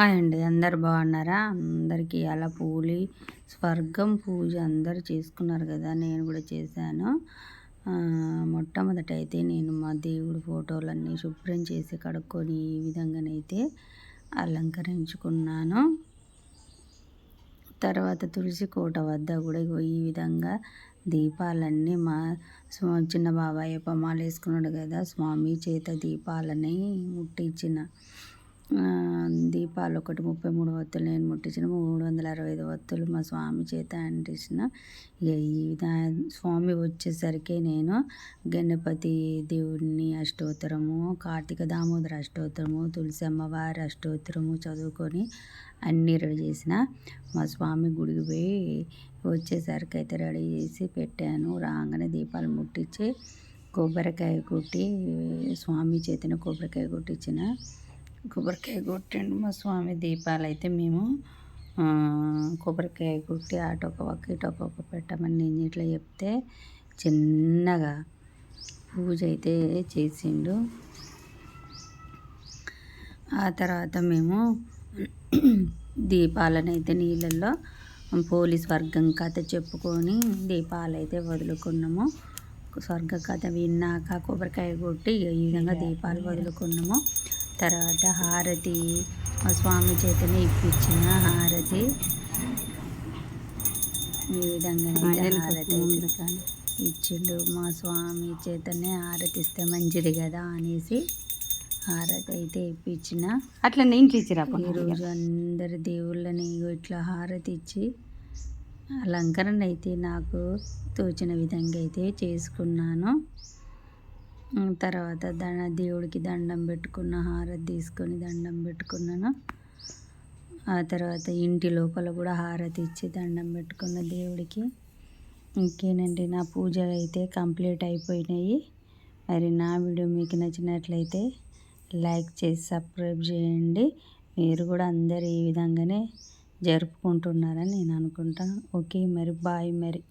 Hi అండి. అందరు బాగున్నారా? అందరికీ అలా పూలి స్వర్గం పూజ అందరు చేసుకున్నారు కదా నేను కూడా చేశాను. మొట్టమొదట అయితే నేను మా దేవుడి ఫోటోలన్నీ శుభ్రం చేసి కడుక్కొని ఈ విధంగానైతే అలంకరించుకున్నాను. తర్వాత తులసి కోట వద్ద కూడా ఈ విధంగా దీపాలన్నీ మా చిన్న బాబాయ్ పమాలు వేసుకున్నాడు కదా స్వామి చేత దీపాలని ముట్టించిన దీపాలు ఒకటి ముప్పై మూడు వత్తులు నేను ముట్టించిన మూడు వందల అరవై ఐదు వత్తులు మా స్వామి చేత అంటించిన. ఈ స్వామి వచ్చేసరికి నేను గణపతి దేవుడిని అష్టోత్తరము కార్తీక దామోదర అష్టోత్తరము తులసి అమ్మవారి అష్టోత్తరము చదువుకొని అన్నీ రెడీ చేసిన. మా స్వామి గుడికి పోయి వచ్చేసరికి అయితే రెడీ చేసి పెట్టాను. రాగానే దీపాలు ముట్టించి కొబ్బరికాయ కొట్టి స్వామి చేతిన కొబ్బరికాయ కొట్టించిన. కొబ్బరికాయ కొట్టిండు. మా స్వామి దీపాలు అయితే మేము కొబ్బరికాయ కొట్టి అటు ఒక పక్క ఇటు ఒక పక్క పెట్టమని నేను ఇట్లా చెప్తే చిన్నగా పూజ అయితే చేసిండు. ఆ తర్వాత మేము దీపాలను అయితే నీళ్ళల్లో పోలీస్ వర్గం కథ చెప్పుకొని దీపాలు అయితే వదులుకున్నాము. స్వర్గ కథ విన్నాక కొబ్బరికాయ కొట్టి ఈ విధంగా దీపాలు వదులుకున్నాము. తర్వాత హారతి. మా స్వామి చేతనే ఇప్పించిన హారతి. ఈ విధంగా హారతి ఇచ్చిండు. మా స్వామి చేతనే హారతి ఇస్తే మంచిది కదా అనేసి హారతి అయితే ఇప్పించిన. అట్లా ఇంట్లో ఇచ్చిరా ఈరోజు అందరి దేవుళ్ళని ఇట్లా హారతి ఇచ్చి అలంకరణ అయితే నాకు తోచిన విధంగా అయితే చేసుకున్నాను. తర్వాత దండ దేవుడికి దండం పెట్టుకున్న హారతి తీసుకొని దండం పెట్టుకున్నాను? ఆ తర్వాత ఇంటి లోపల కూడా హారతి ఇచ్చి దండం పెట్టుకున్న దేవుడికి. ఇంకేనండి నా పూజలు అయితే కంప్లీట్ అయిపోయినాయి. మరి నా వీడియో మీకు నచ్చినట్లయితే లైక్ చేసి సబ్స్క్రైబ్ చేయండి. మీరు కూడా అందరు ఈ విధంగానే జరుపుకుంటున్నారని నేను అనుకుంటాను. ఓకే మరి బాయ్ మరి.